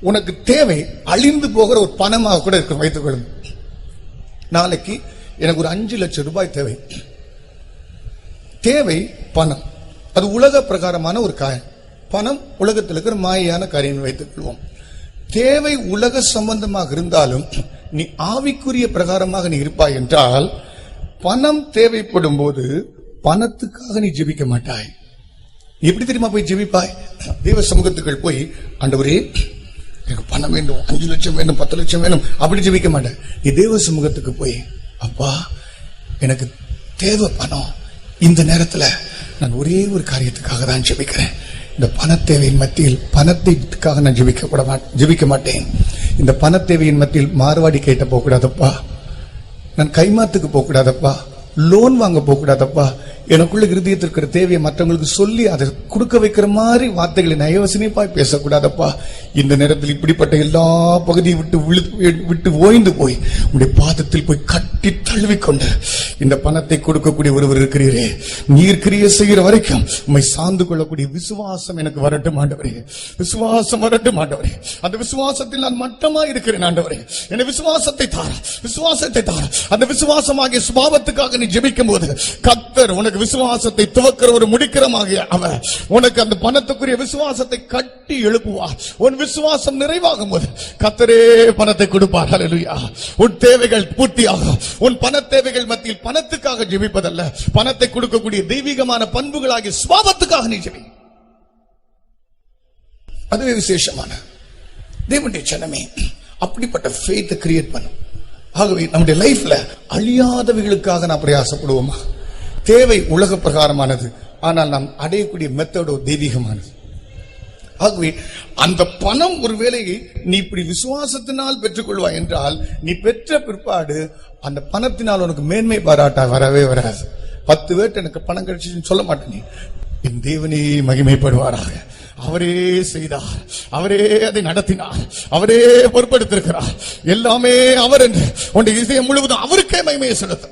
உனக்கு தேவை அழிந்து போகிற ஒரு பணமாக கூட இருக்க வைத்துக் கொள்ளும். நாளைக்கு எனக்கு ஒரு அஞ்சு லட்சம் ரூபாய் தேவை. தேவை பணம். அது உலக பிரகாரமான ஒரு காயம். பணம் உலகத்தில் இருக்கிற மாயான காரியம் வைத்துக் கொள்வோம். தேவை உலக சம்பந்தமாக இருந்தாலும் நீ ஆவிக்குரிய பிரகாரமாக நீ இருப்பாய் என்றால் பணம் தேவைப்படும் போது பணத்துக்காக நீ ஜெபிக்க மாட்டாய். நீ எப்படி தெரியுமா போய் ஜெபிப்பாய்? தெய்வ சமூகத்துக்குள் போய் ஆண்டவரே பணம் வேண்டும் அஞ்சு லட்சம் வேணும் பத்து லட்சம் வேணும் அப்படி ஜெபிக்க மாட்டேன். நீ தேவ சமூகத்துக்கு போய் அப்பா எனக்கு தேவை பணம். இந்த நேரத்தில் நான் ஒரே ஒரு காரியத்துக்காக தான் ஜெபிக்கிறேன். இந்த பணத்தேவையின் மத்தியில் பணத்திற்காக நான் ஜெபிக்க கூட மாட்டேன் ஜெபிக்க மாட்டேன். இந்த பணத்தேவையின் மத்தியில் மார்வாடி கேட்ட போகக்கூடாதப்பா. நான் கைமாத்துக்கு போகக்கூடாதப்பா. லோன் வாங்க போகக்கூடாதப்பா. எனக்குள்ள இருதயத்தில் இருக்கிற தேவையை மற்றவங்களுக்கு சொல்லி அதை கொடுக்க வைக்கிற மாதிரி வார்த்தைகளை நயவசனிப்பாய் பேசக்கூடாதப்பா. இந்த நேரத்தில் இப்படிப்பட்ட எல்லா பகுதியும் விட்டு விழு- விட்டு ஓய்ந்து போய் உடைய பாதத்தில் போய் கட்டி தழுவிக்கொண்டு இந்த பணத்தை கொடுக்கக்கூடிய ஒருவர் இருக்கிறீரே நீர் கிரிய செய்கிற வரைக்கும் உண்மை சார்ந்து கொள்ளக்கூடிய விசுவாசம் எனக்கு வரட்டும் ஆண்டவரே. விசுவாசம் வரட்டும் ஆண்டவரே. அந்த விசுவாசத்தில் நான் மட்டமா இருக்கிறேன் ஆண்டவரே. என்னை விசுவாசத்தை தார விசுவாசத்தை தார. அந்த விசுவாசமாகிய சுபாவத்துக்காக நீ ஜெபிக்கும் போது கத்தர் உனக்கு விசுவாசத்தை துவக்கிற ஒரு முடிக்கிறமாக அவர் உனக்கு அந்த பணத்துக்குரிய விசுவாசத்தை கட்டி எழுப்புவார். உன் விசுவாசம் நிறைவாகும் போது கத்தரே பணத்தை கொடுப்பார். உன் தேவைகள் பூர்த்தியாகும். உன் பண தேவைகள் மத்தியில் பணத்துக்காக ஜெபிப்பதல்ல. பணத்தை கொடுக்கக்கூடிய தெய்வீகமான பண்புகளாகிய சுவாபத்துக்காக நீ ஜெபி. அதுவே விசேஷமான. தேவனுடைய சனமே அப்படிப்பட்ட ஃபேத்தை கிரியேட் பண்ணும். ஆகவே நம்முடைய லைஃப்ல அழியாதவைகளுக்காக நான் பிரயாசப்படுவோமா? தேவை உலக பிரகாரமானது. ஆனால் நாம் அடையக்கூடிய மெத்தடோ தெய்வீகமானது. ஆகவே அந்த பணம் ஒருவேளை நீ இப்படி விசுவாசத்தினால் பெற்றுக்கொள்வாய் என்றால் நீ பெற்ற பிற்பாடு அந்த பணத்தினால் உனக்கு மேன்மை பாராட்டா வரவே வராது. பத்து பேர்ட்டு எனக்கு பணம் கிடைச்சிச்சுன்னு சொல்ல மாட்டேன் என் தேவனே மகிமைப்படுவாராக. அவரே செய்தார். அவரே அதை நடத்தினார். அவரே பொறுப்படுத்திருக்கிறார் எல்லாமே அவர் என்று. உன்னுடைய இதயம் முழுவதும் அவருக்கே மகிமையை செலுத்த